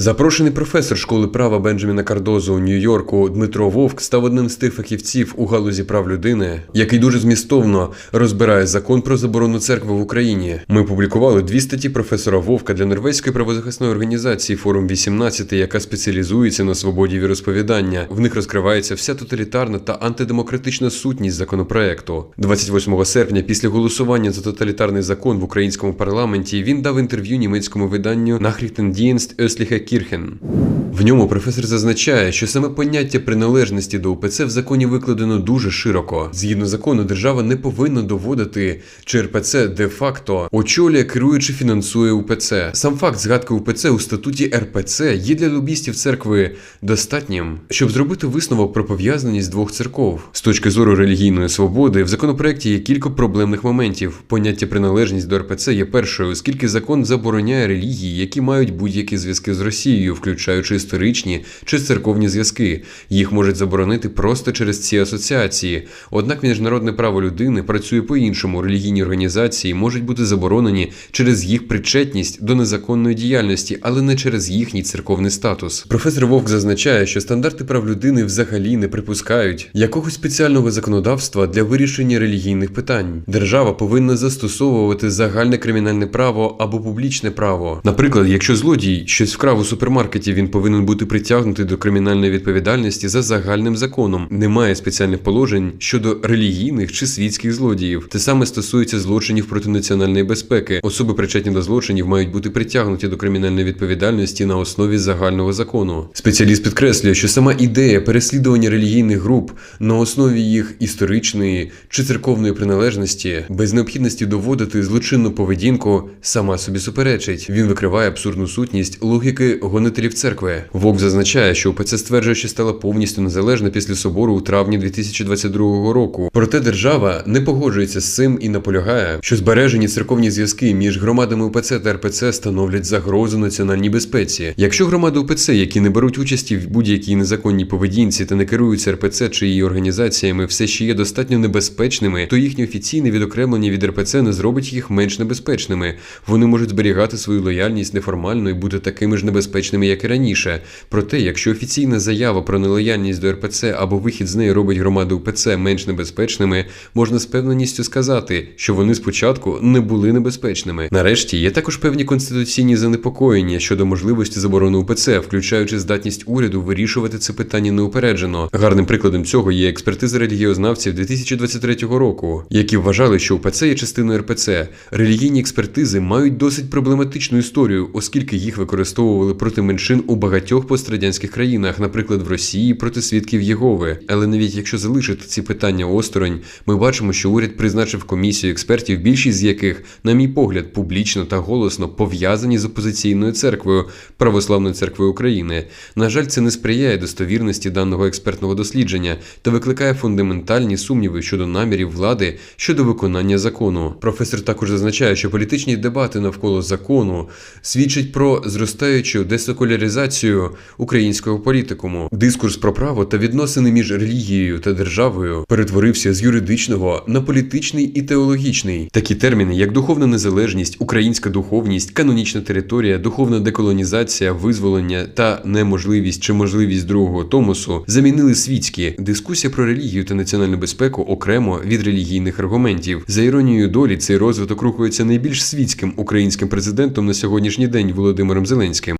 Запрошений професор школи права Бенджаміна Кардозо у Нью-Йорку Дмитро Вовк став одним з тих фахівців у галузі прав людини, який дуже змістовно розбирає закон про заборону церкви в Україні. Ми публікували дві статті професора Вовка для норвезької правозахисної організації Форум 18, яка спеціалізується на свободі віросповідання. В них розкривається вся тоталітарна та антидемократична сутність законопроекту. 28 серпня, після голосування за тоталітарний закон в українському парламенті, він дав інтерв'ю німецькому виданню Nachrichtendienst Östliche Kirchen. В ньому професор зазначає, що саме поняття приналежності до УПЦ в законі викладено дуже широко. Згідно закону, держава не повинна доводити, чи РПЦ де-факто очолює, керує чи фінансує УПЦ. Сам факт згадки УПЦ у статуті РПЦ є для лобістів церкви достатнім, щоб зробити висновок про пов'язаність двох церков. З точки зору релігійної свободи, в законопроекті є кілька проблемних моментів. Поняття приналежність до РПЦ є першою, оскільки закон забороняє релігії, які мають будь-які зв'язки з Росією, включаючи історичні чи церковні зв'язки. Їх можуть заборонити просто через ці асоціації. Однак міжнародне право людини працює по-іншому. Релігійні організації можуть бути заборонені через їх причетність до незаконної діяльності, але не через їхній церковний статус. Професор Вовк зазначає, що стандарти прав людини взагалі не припускають якогось спеціального законодавства для вирішення релігійних питань. Держава повинна застосовувати загальне кримінальне право або публічне право. Наприклад, якщо злодій щось вкрав у супермаркеті, він повинен бути притягнутий до кримінальної відповідальності за загальним законом. Немає спеціальних положень щодо релігійних чи світських злодіїв. Те саме стосується злочинів проти національної безпеки. Особи, причетні до злочинів, мають бути притягнуті до кримінальної відповідальності на основі загального закону. Спеціаліст підкреслює, що сама ідея переслідування релігійних груп на основі їх історичної чи церковної приналежності без необхідності доводити злочинну поведінку сама собі суперечить. Він викриває абсурдну сутність логіки гонителів церкви. Вовк зазначає, що УПЦ стверджує, що стала повністю незалежна після собору у травні 2022 року. Проте держава не погоджується з цим і наполягає, що збережені церковні зв'язки між громадами УПЦ та РПЦ становлять загрозу національній безпеці. Якщо громади УПЦ, які не беруть участі в будь-якій незаконній поведінці та не керуються РПЦ чи її організаціями, все ще є достатньо небезпечними, то їхнє офіційне відокремлення від РПЦ не зробить їх менш небезпечними. Вони можуть зберігати свою лояльність неформально і бути такими ж небезпечними, як і раніше. Проте, якщо офіційна заява про нелояльність до РПЦ або вихід з неї робить громади УПЦ менш небезпечними, можна з певненістю сказати, що вони спочатку не були небезпечними. Нарешті є також певні конституційні занепокоєння щодо можливості заборони УПЦ, включаючи здатність уряду вирішувати це питання неупереджено. Гарним прикладом цього є експертиза релігіознавців 2023 року, які вважали, що УПЦ є частиною РПЦ. Релігійні експертизи мають досить проблематичну історію, оскільки їх використовували проти меншин у багатьох пострадянських країнах, наприклад, в Росії проти свідків Єгови. Але навіть якщо залишити ці питання осторонь, ми бачимо, що уряд призначив комісію експертів, більшість з яких, на мій погляд, публічно та голосно пов'язані з опозиційною церквою Православною церквою України. На жаль, це не сприяє достовірності даного експертного дослідження та викликає фундаментальні сумніви щодо намірів влади щодо виконання закону. Професор також зазначає, що політичні дебати навколо закону свідчать про зростаючу десекуляризацію українського політикуму. Дискурс про право та відносини між релігією та державою перетворився з юридичного на політичний і теологічний. Такі терміни, як духовна незалежність, українська духовність, канонічна територія, духовна деколонізація, визволення та неможливість чи можливість другого томосу замінили світські дискусія про релігію та національну безпеку окремо від релігійних аргументів. За іронією долі, цей розвиток рухається найбільш світським українським президентом на сьогоднішній день Володимиром Зеленським.